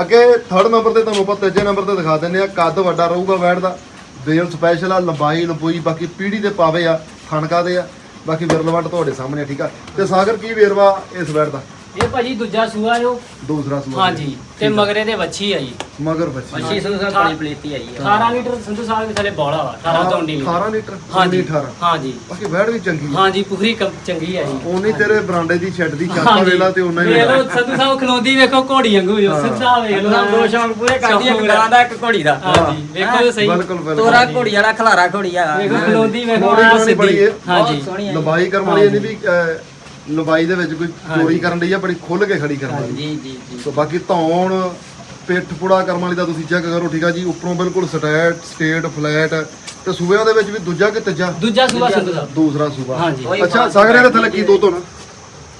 ਅੱਗੇ ਥਰਡ ਨੰਬਰ ਤੇ ਤੁਹਾਨੂੰ ਆਪਾਂ ਤੀਜੇ ਨੰਬਰ ਤੇ ਦਿਖਾ ਦਿੰਦੇ ਆ ਕੱਦ ਵੱਡਾ ਰਹੂਗਾ ਵੈਟ ਦਾ। ਬੇਲ ਸਪੈਸ਼ਲ ਆ ਲੰਬਾਈ ਲੰਬੂਈ ਬਾਕੀ ਪੀੜੀ ਦੇ ਪਾਵੇ ਆ ਖਣਕਾ ਦੇ ਆ ਬਾਕੀ ਵਿਰਲਵਟ ਤੁਹਾਡੇ ਸਾਹਮਣੇ ਆ, ਠੀਕ ਆ? ਤੇ ਸਾਗਰ ਕੀ ਵੇਰਵਾ ਇਸ ਵੈਟ ਦਾ? ਇਹ ਭਾਜੀ ਦੂਜਾ ਸੂਆ ਜੋ। ਦੂਸਰਾ ਸੂਆ ਹਾਂਜੀ ਤੇ ਮਗਰੇ ਦੇ ਵੱਛੀ ਆ ਜੀ ਮਗਰ ਬੱਚੀ ਮੱਛੀ ਸੰਸਾ ਥਾਂ- ਪਾਲੀ ਪਲੇਤੀ ਆ। ਜੀ 18 ਲੀਟਰ ਸੰਧੂ ਸਾਹਿਬ ਦੇ ਥੱਲੇ ਬੋਲਾ ਵਾ 18 ਤੋਂ 19 18 ਲੀਟਰ ਹਾਂਜੀ 18 ਹਾਂਜੀ। ਬਾਕੀ ਵੈਟ ਵੀ ਚੰਗੀ ਆ। ਹਾਂਜੀ ਪੂਰੀ ਕੰਮ ਚੰਗੀ ਆ ਜੀ। ਉਹਨੇ ਤੇਰੇ ਬਰਾਂਡੇ ਦੀ ਛੱਡ ਦੀ ਚਾਤਾ ਵੇਲਾ ਤੇ ਉਹਨਾਂ ਹੀ ਵੇਖ ਲਓ। ਸੰਧੂ ਸਾਹਿਬ ਖਲੋਂਦੀ ਵੇਖੋ ਘੋੜੀ ਵਾਂਗੂ ਜੋ। ਹਾਂ। ਸਿੱਧਾ ਵੇਖ ਲਓ। ਦੋ ਸ਼ੌਂਕ ਪੂਰੇ ਕਰਦੀ ਇੱਕ ਗਾਂ ਦਾ ਇੱਕ ਘੋੜੀ ਦਾ। ਹਾਂਜੀ ਵੇਖੋ ਸਹੀ। ਬਿਲਕੁਲ ਬਿਲਕੁਲ। ਤੋਰਾ ਘੋੜੀ ਵਾਲਾ ਖਲਾਰਾ ਘੋੜੀ ਆ। ਵੇਖੋ ਖਲੋਂਦੀ ਵੇਖੋ। ਆ ਬੜੀ ਸਿੱਧੀ। ਹੈ। ਹਾਂਜੀ ਬਹੁਤ ਸੋਹਣੀ ਆ ਜੀ। ਲੰਬਾਈ ਕਰਨ ਵਾਲੀ ਇਹਦੀ ਵੀ ਅਹ, ਲੰਬਾਈ ਦੇ ਵਿੱਚ ਕੋਈ। ਚੋਰੀ ਕਰਨ ਦੀ ਆ ਬੜੀ ਖੁੱਲ ਕੇ ਖੜੀ ਕਰਨ ਵਾਲੀ ਜੀ ਜੀ ਜੀ। ਸੋ ਬਾਕੀ ਧੌਣ ਪਿੱਠ ਪੁੜਾ ਕਰਨ ਵਾਲੀ ਦਾ ਤੁਸੀਂ ਚੈੱਕ ਕਰੋ ਠੀਕ ਆ ਜੀ? ਉੱਪਰੋਂ ਬਿਲਕੁਲ ਸਟੈਟ ਸਟੇਟ ਫਲੈਟ ਤੇ ਸੂਬਿਆਂ ਦੇ ਵਿੱਚ ਵੀ ਦੂਜਾ ਕਿ ਤੀਜਾ? ਦੂਜਾ ਸੰਧੂ ਸਾਹਿਬ ਦੂਸਰਾ ਸੂਬਾ। ਹਾਂਜੀ। ਅੱਛਾ ਸਾਗਰੇ ਦੇ ਥੱਲੇ ਕੀ ਦੋ ਧੋਣਾ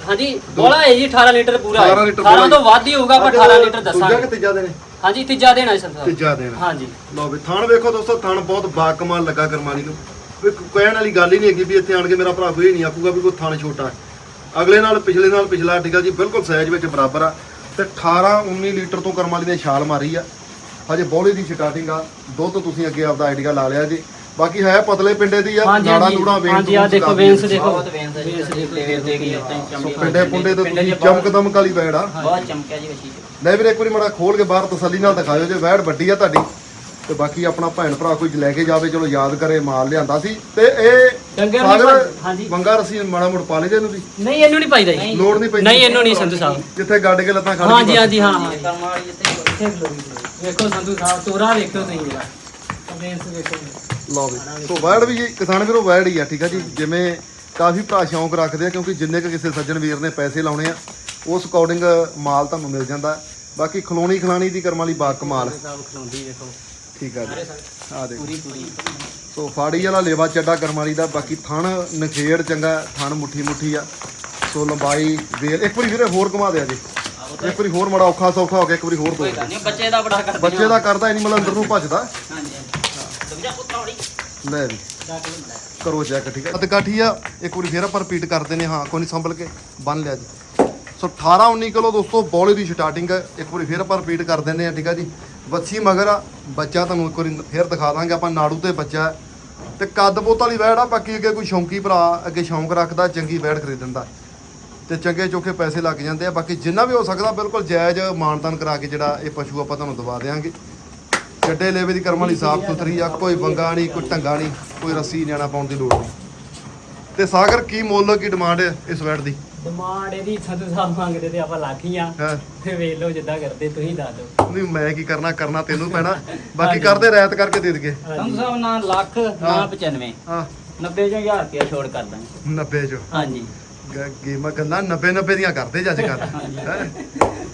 ਹਾਂਜੀ ਬੋਲਾ ਹੈ ਜੀ 18 ਲੀਟਰ ਪੂਰਾ 18 ਲੀਟਰ 18 ਤੋਂ ਵੱਧ ਹੀ ਹੋਊਗਾ ਪਰ 18 ਲੀਟਰ ਦੂਜਾ ਦੱਸਾਂਗੇ। ਕਿ ਤੀਜਾ ਦੇਣੇ ਹਾਂਜੀ ਤੀਜਾ ਦੇਣਾ ਸੰਧੂ ਸਾਹਿਬ ਤੀਜਾ ਦੇਣਾ ਹਾਂਜੀ। ਲਓ ਵੀ ਥਣ ਵੇਖੋ ਦੋਸਤੋ ਥਣ ਬਹੁਤ ਬਾਕਮਾਲ ਲੱਗਾ ਕਰਮਾਲੀ ਨੂੰ। ਕੋਈ ਕਹਿਣ ਵਾਲੀ ਗੱਲ ਹੀ ਨਹੀਂ ਹੈਗੀ ਵੀ ਇੱਥੇ ਆਣ ਕੇ ਮੇਰਾ ਭਰਾ ਕੋਈ ਨਹੀਂ ਆਖੂਗਾ ਵੀ ਕੋਈ ਥਣ ਛੋਟਾ ਹੈ। ਅਗਲੇ ਨਾਲ ਪਿਛਲੇ ਨਾਲ ਪਿਛਲਾ ਠੀਕ ਆ ਜੀ ਬਿਲਕੁਲ ਸਾਈਜ਼ ਵਿੱਚ ਬਰਾਬਰ ਆ। ਤੇ 18 19 ਲੀਟਰ ਤੋਂ ਕਰਮਾਲੀ ਨੇ ਛਾਲ ਮਾਰੀ ਆ। ਹਜੇ ਬੋਲੇ ਦੀ ਸਟਾਰਟਿੰਗ ਆ। ਦੁੱਧ ਤੁਸੀਂ ਅੱਗੇ ਆਪਦਾ ਆਈਡੀਆ ਲਾ ਲਿਆ ਜੀ। ਬਾਕੀ ਹੈ ਪਤਲੇ ਪਿੰਡੇ ਦੀ ਆ। ਨਾੜਾ ਹਾਂਜੀ। ਨੂੜਾ ਵੇਖ ਹਾਂਜੀ ਆ ਦੇਖੋ ਵੇਂਸ ਦੇਖੋ। ਬਹੁਤ ਵੇਂਸ ਹੈ ਜੀ ਫਲੇਵਰ ਦੇ ਗਈ ਸੋ ਪਿੰਡੇ ਪੁੰਡੇ ਤੇ ਤੁਸੀਂ ਚਮਕਦਮ ਕਾਲੀ ਬੈੜ ਆ। ਬਹੁਤ ਚਮਕਿਆ ਜੀ ਵਸ਼ੀ ਲੈ ਵੀਰੇ ਇੱਕ ਵਾਰੀ ਮੜਾ ਖੋਲ ਕੇ ਬਾਹਰ ਤਸੱਲੀ ਨਾਲ ਦਿਖਾਇਓ ਜੇ। ਵੈੜ ਵੱਡੀ ਆ ਤੁਹਾਡੀ। ਤੇ ਬਾਕੀ ਆਪਣਾ ਭੈਣ ਭਰਾ ਕੋਈ ਲੈ ਕੇ ਜਾਵੇ ਚਲੋ ਯਾਦ ਕਰੇ ਮਾਲ ਲਿਆਂਦਾ ਸੀ। ਤੇ ਇਹ ਡੰਗਰ ਸਾਗਰ ਹਾਂਜੀ। ਵੰਗਾ ਰਸੀ ਮਾੜਾ ਮੋੜ ਪਾ ਲਈ ਇਹਨੂੰ ਵੀ। ਨਹੀਂ ਇਹਨੂੰ ਨਹੀਂ ਪਾਈਦਾ ਜੀ। ਲੋੜ ਨਹੀਂ ਪੈਂਦੀ। ਨਹੀਂ ਇਹਨੂੰ ਨਹੀਂ ਸੰਧੂ ਸਾਹਿਬ। ਜਿੱਥੇ ਗੱਡ ਕੇ ਲੱਤਾਂ ਖੜ ਹਾਂਜੀ ਹਾਂਜੀ ਹਾਂ ਹਾਂ। ਕਰਮ ਵਾਲੀ ਜਿੱਤੇ ਇੱਥੇ ਖਲੋਈ। ਵੇਖੋ ਸੰਧੂ ਸਾਹਿਬ ਤੋਰਾ ਵੇਖੋ ਤੁਸੀਂ। ਜਰਾ ਵੇਖੋ। ਲਓ ਵੀ ਸੋ ਵੈੜ ਵੀ ਜੀ ਕਿਸਾਨ ਵੀਰੋ ਵੈੜ ਹੀ ਆ ਠੀਕ ਆ ਜੀ? ਜਿਵੇਂ ਕਾਫੀ ਭਰਾ ਸ਼ੌਂਕ ਰੱਖਦੇ ਆ ਕਿਉਂਕਿ ਜਿੰਨੇ ਕ ਕਿਸੇ ਸੱਜਣ ਵੀਰ ਨੇ ਪੈਸੇ ਲਾਉਣੇ ਆ ਉਸ ਅਕੋਰਡਿੰਗ ਮਾਲ ਤੁਹਾਨੂੰ ਮਿਲ ਜਾਂਦਾ। ਬਾਕੀ ਖਲੋਣੀ ਖਲਾਣੀ ਦੀ ਕਰਮ ਵਾਲੀ ਬਾ ਕਮਾਲ। ਸਭ ਖਲੋਂਦੀ ਦੇਖੋ ਠੀਕ ਆ ਜੀ। ਆ ਦੇਖੋ। ਪੂਰੀ ਪੂਰੀ। ਸੋ ਫਾੜੀ ਵਾਲਾ ਲੇਵਾ ਚੱਡਾ ਕਰਮ ਵਾਲੀ ਦਾ ਬਾਕੀ ਥਣ ਨਖੇੜ ਚੰਗਾ ਥਣ ਮੁੱਠੀ ਮੁੱਠੀ ਆ। ਸੋ ਲੰਬਾਈ ਵੇਲ ਇੱਕ ਵਾਰੀ ਵੀਰੇ ਹੋਰ ਘੁਮਾ ਦਿਆ ਜੀ। ਇੱਕ ਵਾਰੀ ਹੋਰ ਮੜਾ ਔਖਾ ਸੌਖਾ ਹੋ ਗਿਆ ਇੱਕ ਵਾਰੀ ਹੋਰ ਦੋ ਨਹੀਂ ਬੱਚੇ ਦਾ ਬੜਾ ਕਰਦੇ ਬੱਚੇ ਦਾ ਕਰਦਾ ਐਨੀਮਲ ਅੰਦਰ ਨੂੰ ਭੱਜਦਾ। ਲੈ ਵੀ। ਕਰੋ ਚੈੱਕ ਠੀਕ ਹੈ ਅੱਧ ਕਾਠੀ ਆ ਇੱਕ ਵਾਰੀ ਫੇਰ ਆਪਾਂ ਰਿਪੀਟ ਕਰਦੇ ਨੇ ਹਾਂ ਕੋਈ ਨਹੀਂ ਸੰਭਲ ਕੇ ਬੰਨ ਲਿਆ ਜੀ। ਸੋ 18 19 ਕਿਲੋ ਦੋਸਤੋ ਬੌਲੇ ਦੀ ਸਟਾਰਟਿੰਗ ਹੈ ਇੱਕ ਵਾਰੀ ਫੇਰ ਆਪਾਂ ਰਿਪੀਟ ਕਰ ਦਿੰਦੇ ਆ ਠੀਕ ਆ ਜੀ। ਵੱਛੀ ਮਗਰ ਆ, ਬੱਚਾ ਤੁਹਾਨੂੰ ਇੱਕ ਵਾਰੀ ਫੇਰ ਦਿਖਾ ਦਾਂਗੇ, ਆਪਾਂ ਨਾੜੂ ਤੇ ਬੱਚਾ ਹੈ। ਤੇ ਕੱਦ ਪੋਤ ਵਾਲੀ ਵੈੜ ਆ, ਬਾਕੀ ਅੱਗੇ ਕੋਈ ਸ਼ੌਂਕੀ ਭਰਾ ਅੱਗੇ ਸ਼ੌਂਕ ਰੱਖਦਾ, ਚੰਗੀ ਵੈੜ ਖਰੀਦਣ ਦਾ। ਤੇ ਚੰਗੇ ਚੋਖੇ ਪੈਸੇ ਲੱਗ ਜਾਂਦੇ ਆ, ਬਾਕੀ ਜਿੰਨਾ ਵੀ ਹੋ ਸਕਦਾ, ਬਿਲਕੁਲ ਜਾਇਜ਼ ਮਾਨਤਾਨ ਕਰਾ ਕੇ ਜਿਹੜਾ ਇਹ ਪਸ਼ੂ ਆਪਾਂ ਤੁਹਾਨੂੰ ਦਵਾ ਦੇਵਾਂਗੇ ਚੱਡੇ ਲੇਵੇ ਦੀ ਕਰਮ ਵਾਲੀ ਸਾਫ਼ ਸੁਥਰੀ ਆ, ਕੋਈ ਬੰਗਾ ਨਹੀਂ, ਕੋਈ ਢੰਗਾ ਨਹੀਂ, ਕੋਈ ਰੱਸੀ ਨਿਆਣਾ ਪਾਉਣ ਦੀ ਲੋੜ ਨਹੀਂ। ਤੇ ਸਾਗਰ, ਕੀ ਮੁੱਲ, ਕੀ ਡਿਮਾਂਡ ਹੈ ਇਸ ਵੈਟ ਦੀ? ਡਿਮਾਂਡ ਇਹਦੀ ਸੰਧੂ ਸਾਹਿਬ ਮੰਗਦੇ ਤੇ ਆਪਾਂ ਲੱਖੀਆਂ ਹਾਂ ਤੇ ਵੇਖ ਲਓ ਜਿੱਦਾਂ ਕਰਦੇ ਤੁਸੀਂ ਦੱਸ ਦਿਓ। ਨਹੀਂ ਮੈਂ ਕੀ ਕਰਨਾ ਕਰਨਾ ਤੈਨੂੰ ਪੈਣਾ। ਬਾਕੀ ਕਰਦੇ ਰਹਿਤ ਕਰਕੇ ਦੇ ਦਈਏ। ਸੰਧੂ ਸਾਹਿਬ ਨਾ ਲੱਖ ਨਾ 95 ਹਾਂ। 90 ਜੋ 1000 ਰੁਪਇਆ ਛੋੜ ਕਰ ਦਾਂਗੇ। 90 ਚੋ। ਹਾਂਜੀ। ਗ- ਗੇਮਾਂ ਗੱਲਾਂ 90 90 ਦੀਆਂ ਕਰਦੇ ਜੱਜ ਕਰ ਹੈਂ?